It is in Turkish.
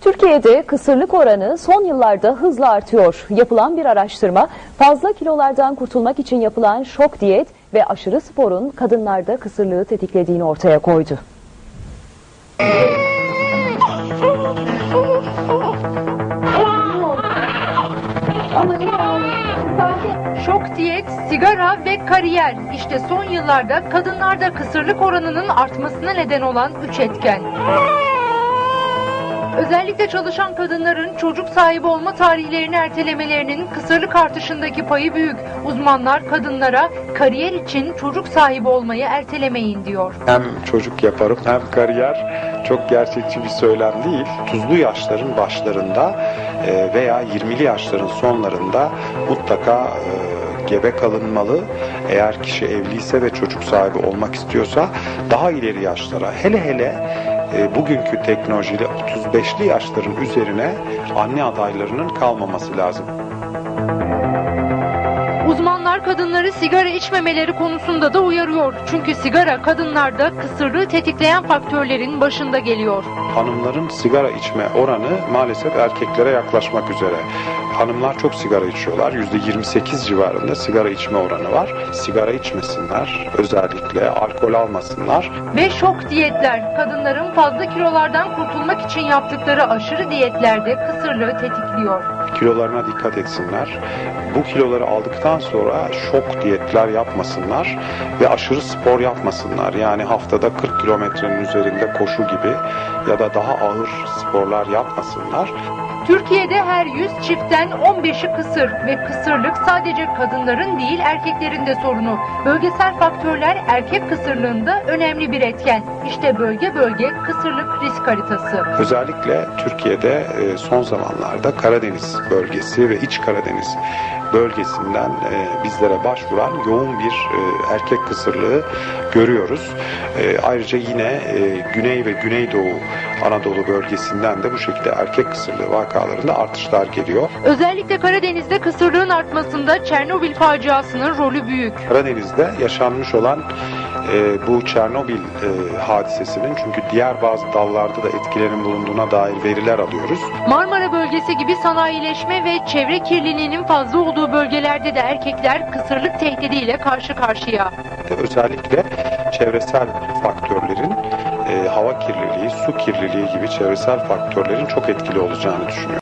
Türkiye'de kısırlık oranı son yıllarda hızla artıyor. Yapılan bir araştırma fazla kilolardan kurtulmak için yapılan şok diyet ve aşırı sporun kadınlarda kısırlığı tetiklediğini ortaya koydu. Şok diyet, sigara ve kariyer. İşte son yıllarda kadınlarda kısırlık oranının artmasına neden olan üç etken. Özellikle çalışan kadınların çocuk sahibi olma tarihlerini ertelemelerinin kısırlık artışındaki payı büyük. Uzmanlar kadınlara kariyer için çocuk sahibi olmayı ertelemeyin diyor. Hem çocuk yaparım hem kariyer çok gerçekçi bir söylem değil. Tuzlu yaşların başlarında e, veya 20'li yaşların sonlarında mutlaka e, gebe kalınmalı. Eğer kişi evliyse ve çocuk sahibi olmak istiyorsa daha ileri yaşlara hele hele e, bugünkü teknolojiyle 35'li yaşların üzerine anne adaylarının kalmaması lazım. Uzmanlar kadınları sigara içmemeleri konusunda da uyarıyor. Çünkü sigara kadınlarda kısırlığı tetikleyen faktörlerin başında geliyor. Hanımların sigara içme oranı maalesef erkeklere yaklaşmak üzere. Hanımlar çok sigara içiyorlar. %28 civarında sigara içme oranı var. Sigara içmesinler. Özellikle alkol almasınlar. Ve şok diyetler. Kadınların fazla kilolardan kurtulmak için yaptıkları aşırı diyetlerde kısırlığı tetikliyor. Kilolarına dikkat etsinler. Bu kiloları aldıktan sonra şok diyetler yapmasınlar ve aşırı spor yapmasınlar. Yani haftada 40 kilometrenin üzerinde koşu gibi ya da daha ağır sporlar yapmasınlar. Türkiye'de her 100 çiftten 15'i kısır ve kısırlık sadece kadınların değil erkeklerin de sorunu. Bölgesel faktörler erkek kısırlığında önemli bir etken. İşte bölge bölge kısırlık risk haritası. Özellikle Türkiye'de e, son zamanlarda Karadeniz bölgesi ve İç Karadeniz bölgesinden e, bizlere başvuran yoğun bir e, erkek kısırlığı görüyoruz. E, Ayrıca yine e, Güney ve Güneydoğu Anadolu bölgesinden de bu şekilde erkek kısırlığı vakalarında artışlar geliyor. Özellikle Karadeniz'de kısırlığın artmasında Çernobil faciasının rolü büyük. Karadeniz'de yaşanmış olan e, bu Çernobil e, hadisesinin çünkü diğer bazı dallarda da etkilerin bulunduğuna dair veriler alıyoruz. Marmara bölgesi gibi sanayileşme ve çevre kirliliğinin fazla olduğu bölgelerde de erkekler kısırlık tehdidiyle karşı karşıya. Özellikle çevresel faktörlerin e, hava kirliliği, su kirliliği gibi çevresel faktörlerin çok etkili olacağını düşünüyorum.